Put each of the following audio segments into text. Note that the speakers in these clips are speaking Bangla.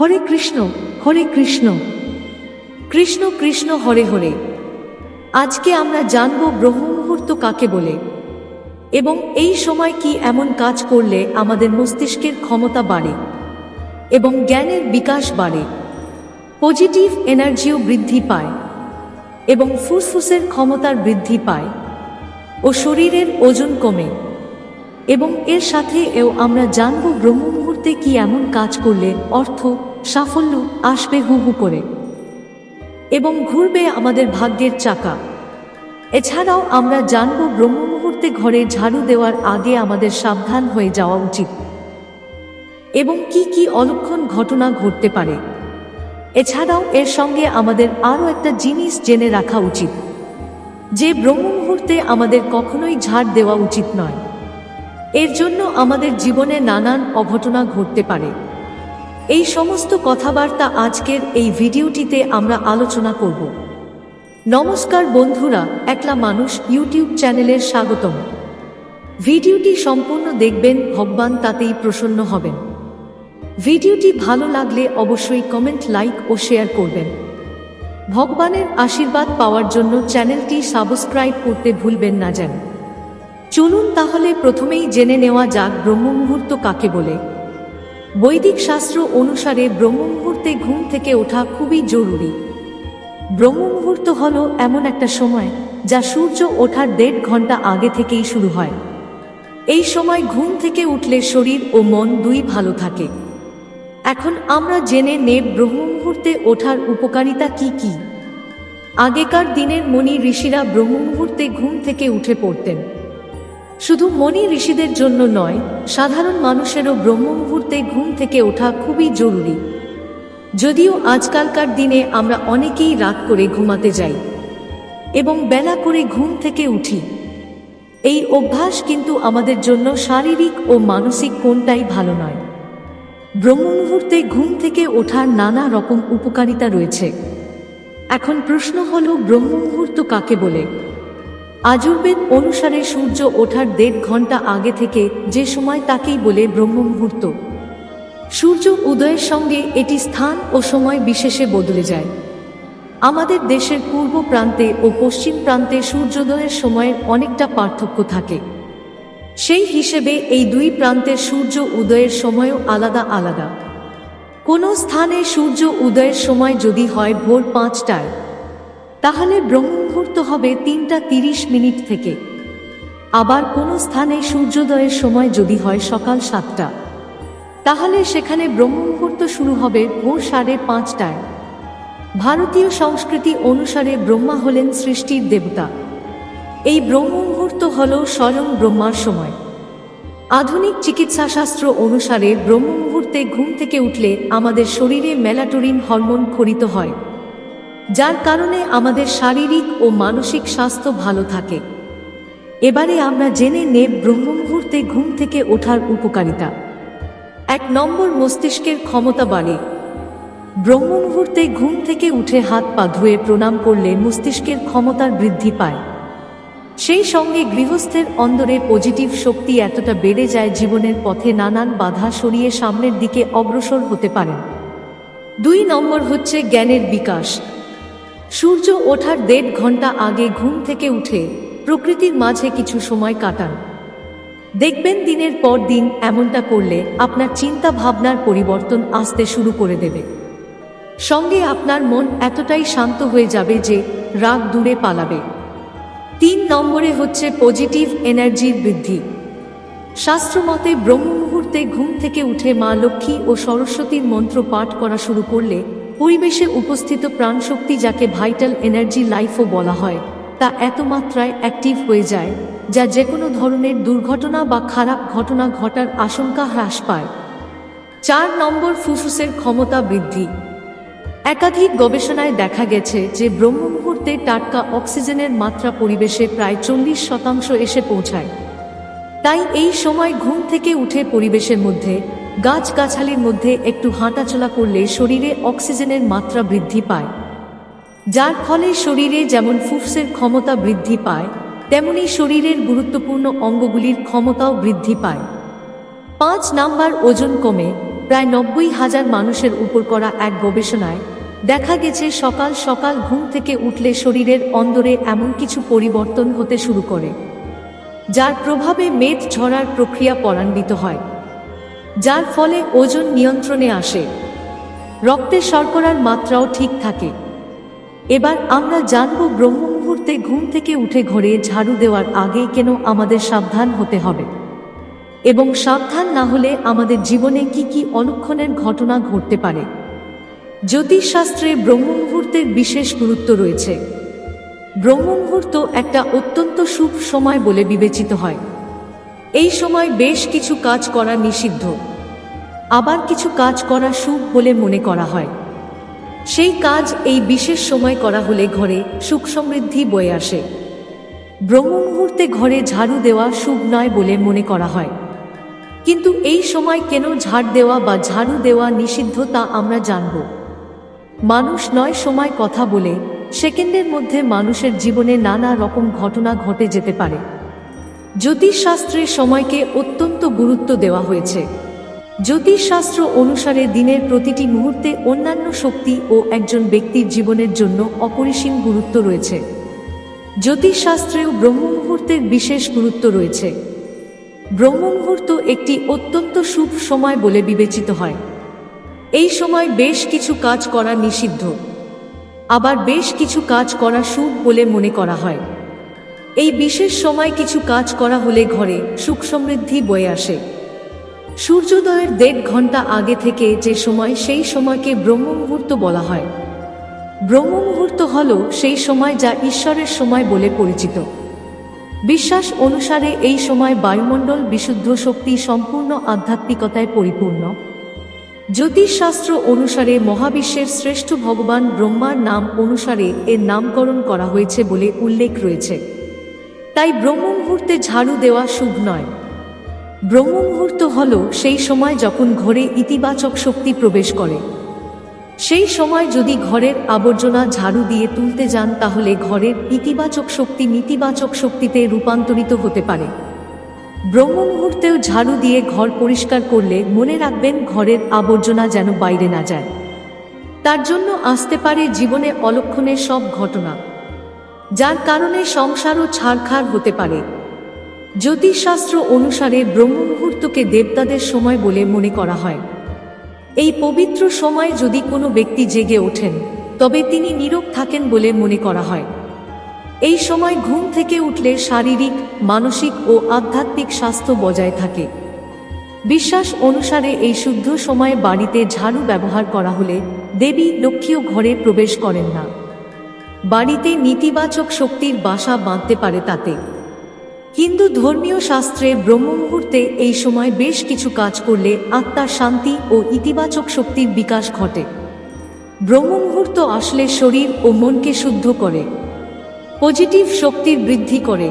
হরে কৃষ্ণ হরে কৃষ্ণ। কৃষ্ণ কৃষ্ণ, হরে হরে। আজকে আমরা জানব ব্রহ্ম মুহূর্ত কাকে বলে? এবং এই সময় কি এমন কাজ করলে আমাদের মস্তিষ্কের ক্ষমতা বাড়ে? এবং জ্ঞানের বিকাশ বাড়ে? পজিটিভ এনার্জিও বৃদ্ধি পায়। এবং ফুসফুসের ক্ষমতার বৃদ্ধি পায়। ও শরীরের ওজন কমে। এবং এর সাথে এও আমরা জানব ব্রহ্ম মুহূর্তে কি এমন কাজ করলে অর্থ সাফল্য আসবে হু হু করে। এবং ঘুরবে আমাদের ভাগ্যের চাকা। এছাড়াও আমরা জানব ব্রহ্ম মুহূর্তে ঘরে ঝাড়ু দেওয়ার আগে আমাদের সাবধান হয়ে যাওয়া উচিত। এবং কি কি অলক্ষণ ঘটনা ঘটতে পারে। এছাড়াও এর সঙ্গে আমাদের আরও একটা জিনিস জেনে রাখা উচিত। যে ব্রহ্ম মুহূর্তে আমাদের কখনোই ঝাড় দেওয়া উচিত নয়। এর জন্য আমাদের জীবনে নানান অঘটনা ঘটতে পারে। এই সমস্ত কথাবার্তা আজকের এই ভিডিওটিতে আমরা আলোচনা করব। নমস্কার বন্ধুরা, একলা মানুষ ইউটিউব চ্যানেলের স্বাগতম। ভিডিওটি সম্পূর্ণ দেখবেন, ভগবান তাতেই প্রসন্ন হবেন। ভিডিওটি ভালো লাগলে অবশ্যই কমেন্ট, লাইক ও শেয়ার করবেন। ভগবানের আশীর্বাদ পাওয়ার জন্য চ্যানেলটি সাবস্ক্রাইব করতে ভুলবেন না যেন। চলুন তাহলে প্রথমেই জেনে নেওয়া যাক ব্রহ্ম মুহূর্ত কাকে বলে। বৈদিক শাস্ত্র অনুসারে ব্রহ্ম মুহূর্তে ঘুম থেকে ওঠা খুবই জরুরি। ব্রহ্ম মুহূর্ত হল এমন একটা সময় যা সূর্য ওঠার দেড় ঘণ্টা আগে থেকেই শুরু হয়। এই সময় ঘুম থেকে উঠলে শরীর ও মন দুই ভালো থাকে। এখন আমরা জেনে নেব ব্রহ্ম মুহূর্তে ওঠার উপকারিতা কি কি। আগেকার দিনের মণি ঋষিরা ব্রহ্ম মুহূর্তে ঘুম থেকে উঠে পড়তেন। শুধু মনি ঋষিদের জন্য নয়, সাধারণ মানুষেরও ব্রহ্ম মুহূর্তে ঘুম থেকে ওঠা খুবই জরুরি। যদিও আজকালকার দিনে আমরা অনেকেই রাত করে ঘুমাতে যাই এবং বেলা করে ঘুম থেকে উঠি। এই অভ্যাস কিন্তু আমাদের জন্য শারীরিক ও মানসিক কোনটাই ভালো নয়। ব্রহ্ম মুহূর্তে ঘুম থেকে ওঠার নানা রকম উপকারিতা রয়েছে। এখন প্রশ্ন হল ব্রহ্ম মুহূর্ত কাকে বলে? আজুর্বেদ অনুসারে সূর্য ওঠার দেড় ঘণ্টা আগে থেকে যে সময় তাকেই বলে ব্রহ্ম মুহূর্ত সূর্য উদয়ের সঙ্গে এটি স্থান ও সময় বিশেষে বদলে যায়। আমাদের দেশের পূর্ব প্রান্তে ও পশ্চিম প্রান্তে সূর্যোদয়ের সময়ের অনেকটা পার্থক্য থাকে। সেই হিসেবে এই দুই প্রান্তের সূর্য উদয়ের সময়ও আলাদা আলাদা। কোনো স্থানে সূর্য উদয়ের সময় যদি হয় ভোর পাঁচটায়, তাহলে ব্রহ্ম মুহূর্ত হবে তিনটা তিরিশ মিনিট থেকে। আবার কোনো স্থানে সূর্যোদয়ের সময় যদি হয় সকাল সাতটা। তাহলে সেখানে ব্রহ্ম মুহূর্ত শুরু হবে ভোর সাড়ে পাঁচটায়। ভারতীয় সংস্কৃতি অনুসারে ব্রহ্মা হলেন সৃষ্টির দেবতা। এই ব্রহ্ম মুহূর্ত হল স্বয়ং ব্রহ্মার সময়। আধুনিক চিকিৎসাশাস্ত্র অনুসারে ব্রহ্ম মুহূর্তে ঘুম থেকে উঠলে আমাদের শরীরে মেলাটোরিন হরমোন খরিত হয়। যার কারণে আমাদের শারীরিক ও মানসিক স্বাস্থ্য ভালো থাকে। এবারে আমরা জেনে নেব ব্রহ্ম মুহূর্তে ঘুম থেকে ওঠার উপকারিতা। এক নম্বর মস্তিষ্কের ক্ষমতা বাড়ে। ব্রহ্ম মুহূর্তে ঘুম থেকে উঠে হাত পা ধুয়ে প্রণাম করলে মস্তিষ্কের ক্ষমতার বৃদ্ধি পায়। সেই সঙ্গে গৃহস্থের অন্দরে পজিটিভ শক্তি এতটা বেড়ে যায় জীবনের পথে নানান বাধা সরিয়ে সামনের দিকে অগ্রসর হতে পারেন দুই নম্বর হচ্ছে জ্ঞানের বিকাশ। সূর্য ওঠার দেড় ঘণ্টা আগে ঘুম থেকে উঠে প্রকৃতির মাঝে কিছু সময় কাটান। দেখবেন দিনের পর দিন এমনটা করলে আপনার চিন্তা ভাবনার পরিবর্তন আসতে শুরু করে দেবে। সঙ্গে আপনার মন এতটাই শান্ত হয়ে যাবে যে রাগ দূরে পালাবে। তিন নম্বরে হচ্ছে পজিটিভ এনার্জির বৃদ্ধি। শাস্ত্রমতে ব্রহ্ম মুহূর্তে ঘুম থেকে উঠে মা লক্ষ্মী ও সরস্বতীর মন্ত্র পাঠ করা শুরু করলে পরিবেশে উপস্থিত প্রাণশক্তি যাকে ভাইটাল এনার্জি লাইফও বলা হয়, তা এত মাত্রায় অ্যাক্টিভ হয়ে যায়, যা যে কোনো ধরনের দুর্ঘটনা বা খারাপ ঘটনা ঘটার আশঙ্কা হ্রাস পায়। চার নম্বর ফুসফুসের ক্ষমতা বৃদ্ধি। একাধিক গবেষণায় দেখা গেছে যে ব্রহ্ম মুহূর্তে টাটকা অক্সিজেনের মাত্রা পরিবেশে প্রায় চল্লিশ শতাংশ এসে পৌঁছায়। তাই এই সময় ঘুম থেকে উঠে পরিবেশের মধ্যে, গাছগাছালির মধ্যে একটু হাঁটাচলা করলে শরীরে অক্সিজেনের মাত্রা বৃদ্ধি পায়। যার ফলে শরীরে যেমন ফুফসের ক্ষমতা বৃদ্ধি পায়, তেমনি শরীরের গুরুত্বপূর্ণ অঙ্গগুলির ক্ষমতাও বৃদ্ধি পায়। পাঁচ নাম্বার ওজন কমে প্রায় নব্বই হাজার মানুষের উপর করা এক গবেষণায় দেখা গেছে সকাল সকাল ঘুম থেকে উঠলে শরীরের অন্দরে এমন কিছু পরিবর্তন হতে শুরু করে। যার প্রভাবে মেদ ঝরার প্রক্রিয়া ত্বরান্বিত হয়, যার ফলে ওজন নিয়ন্ত্রণে আসে, রক্তে শর্করার মাত্রাও ঠিক থাকে। এবার আমরা জানব ব্রহ্ম মুহূর্তে ঘুম থেকে উঠে ঘরে ঝাড়ু দেওয়ার আগে কেন আমাদের সাবধান হতে হবে এবং সাবধান না হলে আমাদের জীবনে কি কি অলক্ষণের ঘটনা ঘটতে পারে। জ্যোতিষশাস্ত্রে ব্রহ্ম মুহূর্তের বিশেষ গুরুত্ব রয়েছে। ব্রহ্ম মুহূর্ত একটা অত্যন্ত শুভ সময় বলে বিবেচিত হয়। এই সময় বেশ কিছু কাজ করা নিষিদ্ধ। আবার কিছু কাজ করা শুভ বলে মনে করা হয়। সেই কাজ এই বিশেষ সময় করা হলে ঘরে সুখ সমৃদ্ধি বয়ে আসে। ব্রহ্ম মুহূর্তে ঘরে ঝাড়ু দেওয়া শুভ নয় বলে মনে করা হয়। কিন্তু এই সময় কেন ঝাড় দেওয়া বা ঝাড়ু দেওয়া নিষিদ্ধ তা আমরা জানব। মানুষ নয় সময় কথা বলে সেকেন্ডের মধ্যে মানুষের জীবনে নানা রকম ঘটনা ঘটে যেতে পারে। জ্যোতিষশাস্ত্রে সময়কে অত্যন্ত গুরুত্ব দেওয়া হয়েছে। জ্যোতিষশাস্ত্র অনুসারে দিনের প্রতিটি মুহূর্তে অন্যান্য শক্তি ও একজন ব্যক্তির জীবনের জন্য অপরিসীম গুরুত্ব রয়েছে। জ্যোতিষশাস্ত্রেও ব্রহ্ম মুহূর্তের বিশেষ গুরুত্ব রয়েছে। ব্রহ্ম মুহূর্ত একটি অত্যন্ত শুভ সময় বলে বিবেচিত হয়। এই সময় বেশ কিছু কাজ করা নিষিদ্ধ। আবার বেশ কিছু কাজ করা শুভ বলে মনে করা হয়। এই বিশেষ সময় কিছু কাজ করা হলে ঘরে সুখ সমৃদ্ধি বয়ে আসে। সূর্যোদয়ের দেড় ঘণ্টা আগে থেকে যে সময় সেই সময়কে ব্রহ্ম মুহূর্ত বলা হয়। ব্রহ্ম মুহূর্ত হল সেই সময় যা ঈশ্বরের সময় বলে পরিচিত। বিশ্বাস অনুসারে এই সময় বায়ুমণ্ডল বিশুদ্ধ শক্তি সম্পূর্ণ আধ্যাত্মিকতায় পরিপূর্ণ। জ্যোতিষশাস্ত্র অনুসারে মহাবিশ্বের শ্রেষ্ঠ ভগবান ব্রহ্মার নাম অনুসারে এর নামকরণ করা হয়েছে বলে উল্লেখ রয়েছে। তাই ব্রহ্ম মুহূর্তে ঝাড়ু দেওয়া শুভ নয়। ব্রহ্ম মুহূর্ত হল সেই সময় যখন ঘরে ইতিবাচক শক্তি প্রবেশ করে। সেই সময় যদি ঘরের আবর্জনা ঝাড়ু দিয়ে তুলতে যান তাহলে ঘরের ইতিবাচক শক্তি নেতিবাচক শক্তিতে রূপান্তরিত হতে পারে। ব্রহ্ম মুহূর্তেও ঝাড়ু দিয়ে ঘর পরিষ্কার করলে মনে রাখবেন ঘরের আবর্জনা যেন বাইরে না যায়। তার জন্য আসতে পারে জীবনে অলক্ষণের সব ঘটনা, যার কারণে সংসারও ছাড়খাড় হতে পারে। জ্যোতিষশাস্ত্র অনুসারে ব্রহ্ম মুহূর্তকে দেবতাদের সময় বলে মনে করা হয়। এই পবিত্র সময় যদি কোনো ব্যক্তি জেগে ওঠেন, তবে তিনি নীরব থাকেন বলে মনে করা হয়। এই সময় ঘুম থেকে উঠলে শারীরিক, মানসিক ও আধ্যাত্মিক স্বাস্থ্য বজায় থাকে। বিশ্বাস অনুসারে এই শুদ্ধ সময়ে বাড়িতে ঝাড়ু ব্যবহার করা হলে দেবী লক্ষ্মীও ঘরে প্রবেশ করেন না। বাড়িতে নেতিবাচক শক্তির বাসা বাঁধতে পারে তাতে। হিন্দু ধর্মীয় শাস্ত্রে ব্রহ্ম মুহূর্তে এই সময় বেশ কিছু কাজ করলে আত্মার শান্তি ও ইতিবাচক শক্তির বিকাশ ঘটে। ব্রহ্ম মুহূর্ত আসলে শরীর ও মনকে শুদ্ধ করে। পজিটিভ শক্তির বৃদ্ধি করে।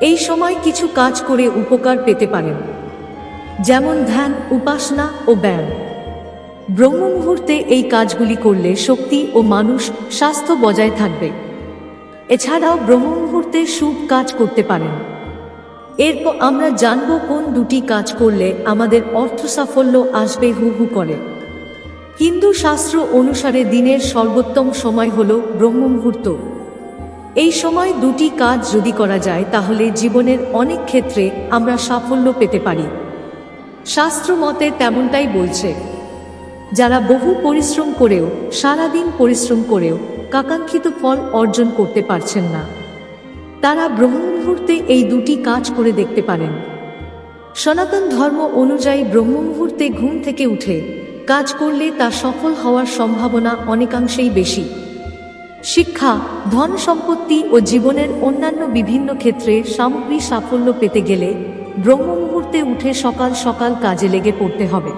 এই সময় কিছু কাজ করে উপকার পেতে পারেন। যেমন ধ্যান, উপাসনা ও ব্যায়াম। ব্রহ্ম মুহূর্তে এই কাজগুলি করলে শক্তি ও মানুষ স্বাস্থ্য বজায় থাকবে। এছাড়াও ব্রহ্ম মুহূর্তে শুভ কাজ করতে পারেন। এরপর আমরা জানব কোন দুটি কাজ করলে আমাদের অর্থ সাফল্য আসবে হু হু করে। হিন্দু শাস্ত্র অনুসারে দিনের সর্বোত্তম সময় হল ব্রহ্ম মুহূর্ত এই সময় দুটি কাজ যদি করা যায়, তাহলে জীবনের অনেক ক্ষেত্রে আমরা সাফল্য পেতে পারি। শাস্ত্র মতে তেমনটাই বলছে, যারা বহু পরিশ্রম করেও, সারাদিন পরিশ্রম করেও কাকাঙ্ক্ষিত ফল অর্জন করতে পারছেন না। তারা ব্রহ্ম মুহূর্তে এই দুটি কাজ করে দেখতে পারেন। সনাতন ধর্ম অনুযায়ী ব্রহ্ম মুহূর্তে ঘুম থেকে উঠে কাজ করলে তা সফল হওয়ার সম্ভাবনা অনেকাংশেই বেশি। শিক্ষা, ধন সম্পত্তি ও জীবনের অন্যান্য বিভিন্ন ক্ষেত্রে সামগ্রী সাফল্য পেতে গেলে ব্রহ্ম মুহূর্তে উঠে সকাল সকাল কাজে লেগে পড়তে হবে।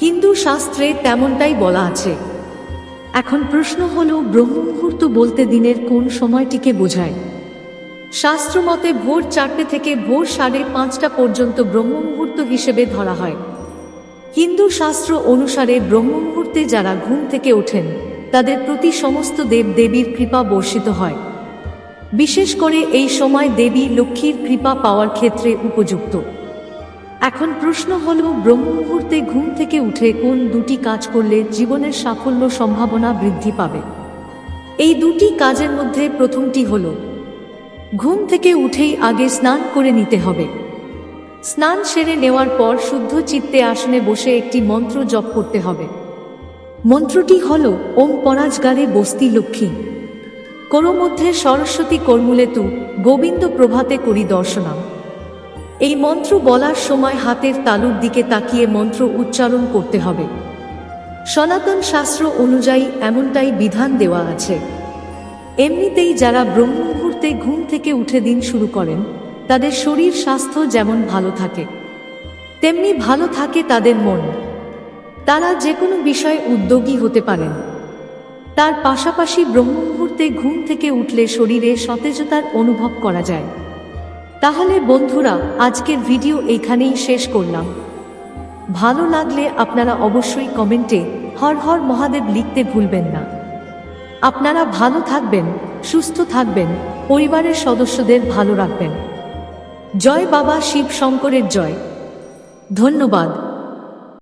হিন্দু শাস্ত্রে তেমনটাই বলা আছে। এখন প্রশ্ন হল ব্রহ্ম মুহূর্ত বলতে দিনের কোন সময়টিকে বোঝায়? শাস্ত্রমতে ভোর চারটে থেকে ভোর সাড়ে পাঁচটা পর্যন্ত ব্রহ্ম মুহূর্ত হিসেবে ধরা হয়। হিন্দু শাস্ত্র অনুসারে ব্রহ্ম মুহূর্তে যারা ঘুম থেকে ওঠেন তাদের প্রতি সমস্ত দেব দেবীর কৃপা বর্ষিত হয়। বিশেষ করে এই সময় দেবী লক্ষ্মীর কৃপা পাওয়ার ক্ষেত্রে উপযুক্ত। এখন প্রশ্ন হল ব্রহ্ম মুহূর্তে ঘুম থেকে উঠে কোন দুটি কাজ করলে জীবনের সাফল্য সম্ভাবনা বৃদ্ধি পাবে? এই দুটি কাজের মধ্যে প্রথমটি হল, ঘুম থেকে উঠেই আগে স্নান করে নিতে হবে। স্নান সেরে নেওয়ার পর শুদ্ধ চিত্তে আসনে বসে একটি মন্ত্র জপ করতে হবে। মন্ত্রটি হল ওম পরাজগারে বস্তি লক্ষ্মী। করো মধ্যে সরস্বতী কর্মুলেতু গোবিন্দ প্রভাতে করি দর্শনাম। এই মন্ত্র বলার সময় হাতের তালুর দিকে তাকিয়ে মন্ত্র উচ্চারণ করতে হবে। সনাতন শাস্ত্র অনুযায়ী এমনটাই বিধান দেওয়া আছে। এমনিতেই যারা ব্রহ্ম মুহূর্তে ঘুম থেকে উঠে দিন শুরু করেন, তাদের শরীর স্বাস্থ্য যেমন ভালো থাকে, তেমনি ভালো থাকে তাদের মন। তারা যে কোনো বিষয়ে উদ্যোগী হতে পারেন। তার পাশাপাশি ব্রহ্ম মুহূর্তে ঘুম থেকে উঠলে শরীরে সতেজতার অনুভব করা যায়। তাহলে বন্ধুরা, আজকের ভিডিও এইখানেই শেষ করলাম। ভালো লাগলে আপনারা অবশ্যই কমেন্টে হর হর মহাদেব লিখতে ভুলবেন না। আপনারা ভালো থাকবেন, সুস্থ থাকবেন, পরিবারের সদস্যদের ভালো রাখবেন। জয় বাবা শিব শঙ্করের জয়। ধন্যবাদ।